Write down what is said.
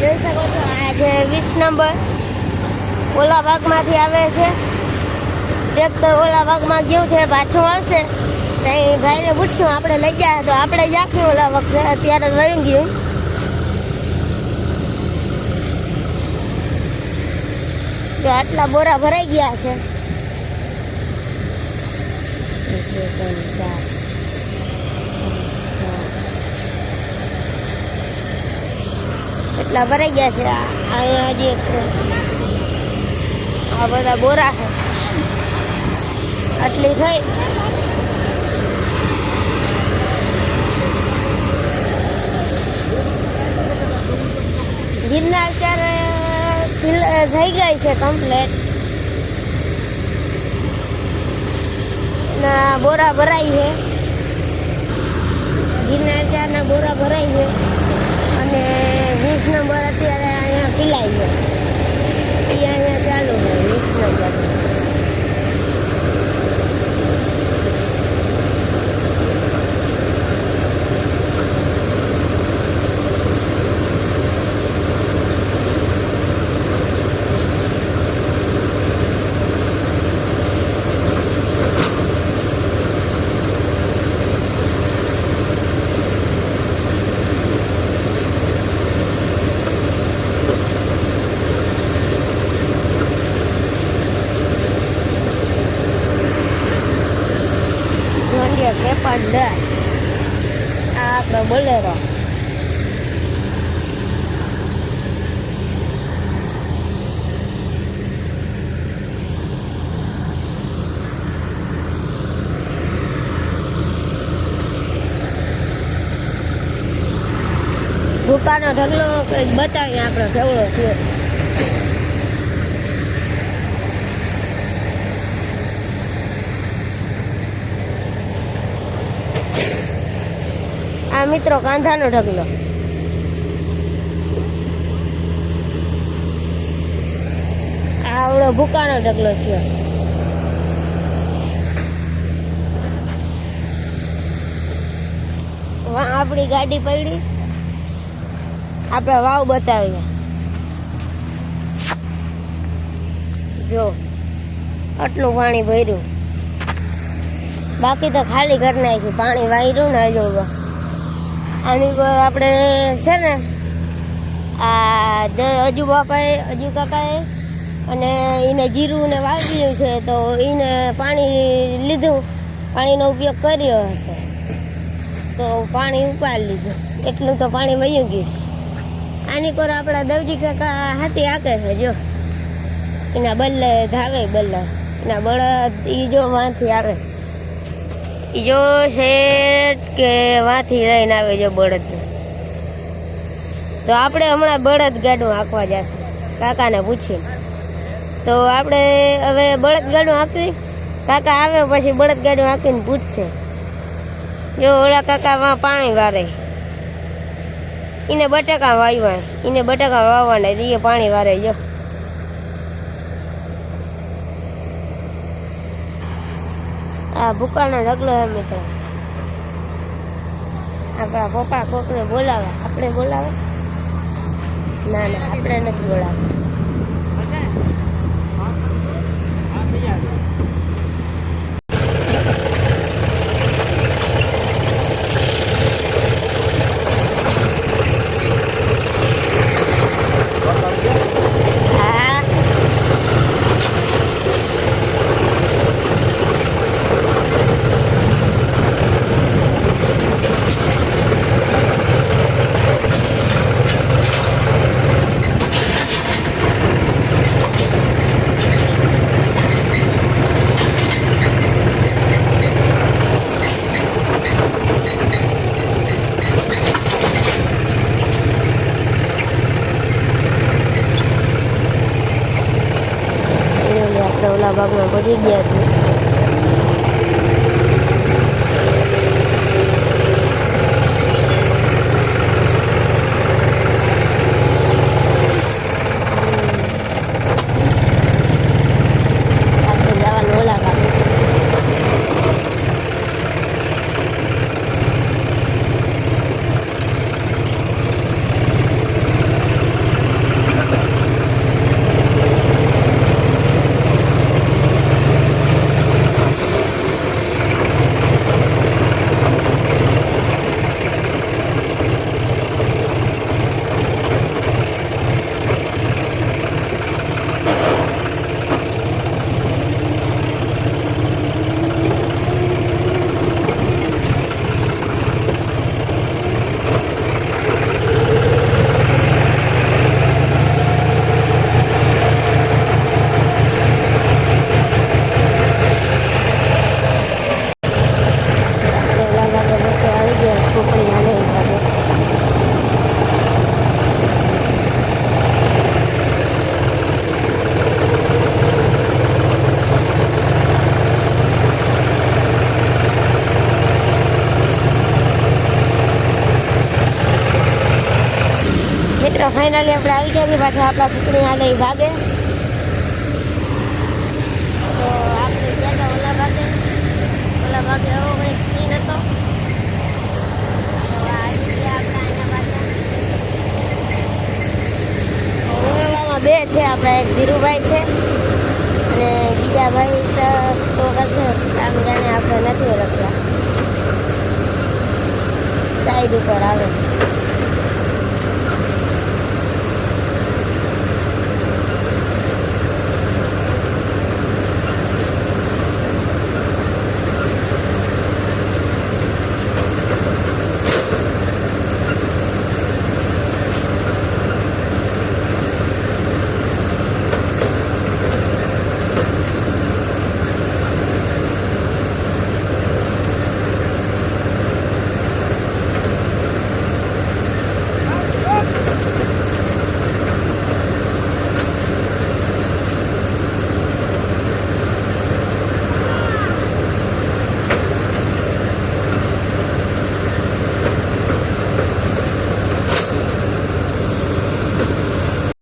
જોઈ શકો છો આ છે વીસ નંબર ઓલા ભાગમાંથી આવે છે. ટ્રેક્ટર ઓલા ભાગમાં ગયું છે પાછું આવશે. તો એ ભાઈને પૂછશું આપણે લઈ ગયા તો આપણે જાશું ઓલા વખતે અત્યારે વયું ગયું. તો આટલા બોરા ભરાઈ ગયા છે. ત્રણ, ચાર. એટલા ભરાઈ ગયા છે અહીંયા હજી એક આ બધા બોરા છે. આટલી થઈ. ગિરનાર ચારે થઈ ગઈ છે કમ્પ્લેટ ના, બોરા ભરાય છે. ગિરનાર ચારના બોરા ભરાય છે. વીસ નંબર અત્યારે અહીંયા પીલાય છે એ અહીંયા ચાલુ છે વીસ નંબર જોન્ડિયર પેપર દસ આ આપણો બોલેરો ભૂકાનો ઢગલો કંઈક બતાવીએ આપણો કેવડો થયો આ મિત્રો કાંધાનો ઢગલો. આવડો ભૂકાનો ઢગલો થયો. આપણી ગાડી પડી. આપણે વાવ બતાવીએ. જો, આટલું પાણી ભર્યું. બાકી તો ખાલી ઘર નાખ્યું. પાણી વાયરું ને હજુ. આની આપણે છે ને, આ અજુ બાપાએ, અજુ કાકાએ અને એને જીરું ને વાવ્યું છે, તો એને પાણી લીધું. પાણીનો ઉપયોગ કર્યો હશે. તો પાણી ઉપાડી લીધું. એટલું તો પાણી વયું ગયું. આની પર આપણા દવજી કાકા હાથી આકે છે, જો. એના બલ્લે ધાવે બલ્લે. એના બળદ એ જો વાંથી આવે. જો શેઠ કે વાંથી લઈને આવે જો બળદ તો આપણે હમણાં બળદ ગાડું હાંકવા જશું, કાકાને પૂછીએ તો આપણે હવે બળદ ગાડું હાંકી કાકા આવે પછી બળદ ગાડું હાંકીને પૂછશે. જો ઓલા કાકા વાં પાણી વારે. એને બટાકા વાવ્યા એને બટાકા વાવવાના એ પાણી વારે જો. આ ભૂકાનો ઢગલો હે મિત્રો આપણા પપ્પા કોકને બોલાવે. આપણે બોલાવે? ના ના, આપણે નથી બોલાવે હા ઓલા ભાગમાં પહોંચી ગયા છીએ આપણે જવાનું ઓલા ભાગે ફાઇનલી આપણે આવી ગયા પાછા આપણા કુકડી હાલે ભાગે. તો આપણે ગયા હતા ઓલા ભાગે. ઓલા ભાગે એવો કંઈક સીન હતો. બે છે, આપણા એક ધીરુભાઈ છે અને બીજા ભાઈ તો આમ જાણે આપણે નથી ઓળખતા. સાઈડ ઉપર આવે.